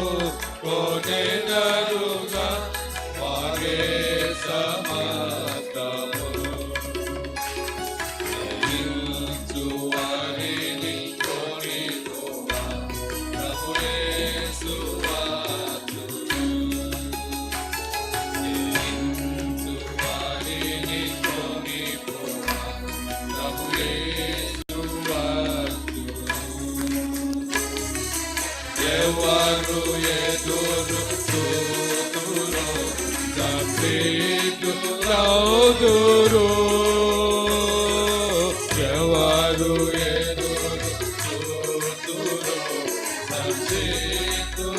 స్వతంత్రించు ఎవరు ఎదురు చూతురో సంపీతులౌదురు ఎవరు ఎదురు చూతురో సంపీతులౌదురు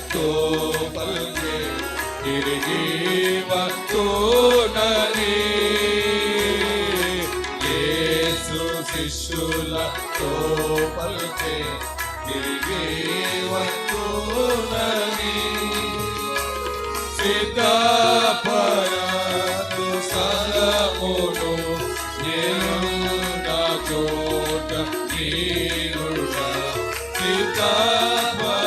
తిరిగి వస్తునని యేసు శిష్యులతో పలికే తిరిగి వస్తునని సీతాపరాదు సలమును నేను నా చోట నీరుడా. సీతాపరాదు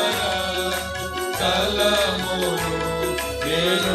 సలమును నేను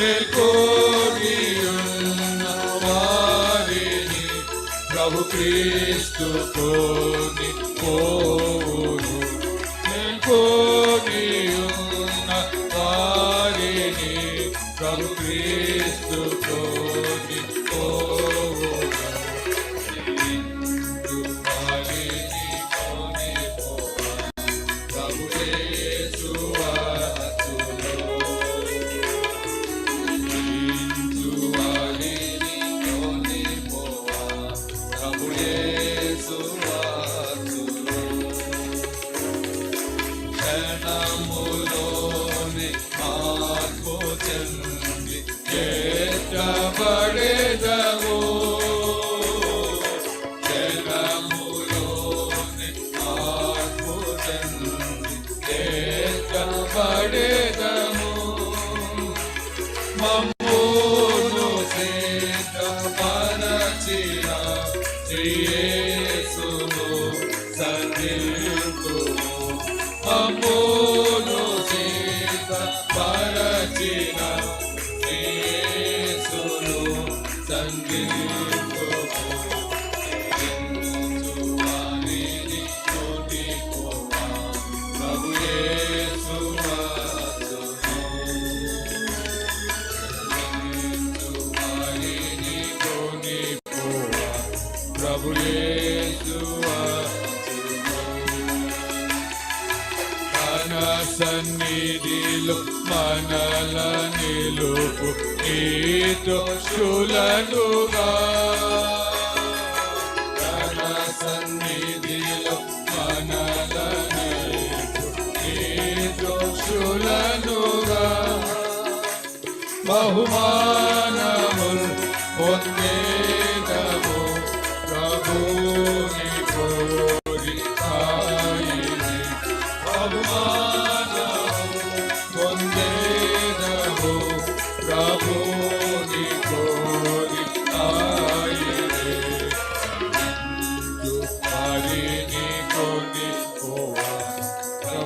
మేల్కోనియున్న వారిని ప్రభు క్రీస్తు కోని పోవును మేల్కోనియున్న వారిని ప్రభు క్రీస్తు కోని పోవును చెంది చేర్చబడెదము. క్షణములోని మార్పు చెంది చేర్చబడెదము. మన సన్నిధిలో మనల నిలుపు నీతో శులనుగా. తన సన్నిధిలో మనల నిలుపు నీతో శులనుగా. బహుమానముల్ పొందేదము ప్రభుని కోరి. సాయిని బహుమానము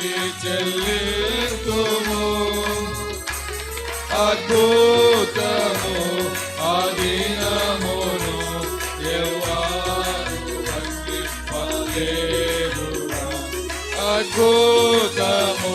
స్తుతి చెల్లించుము అద్భుతము ఆదినమును ఎవ్వారు అద్భుతము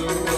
so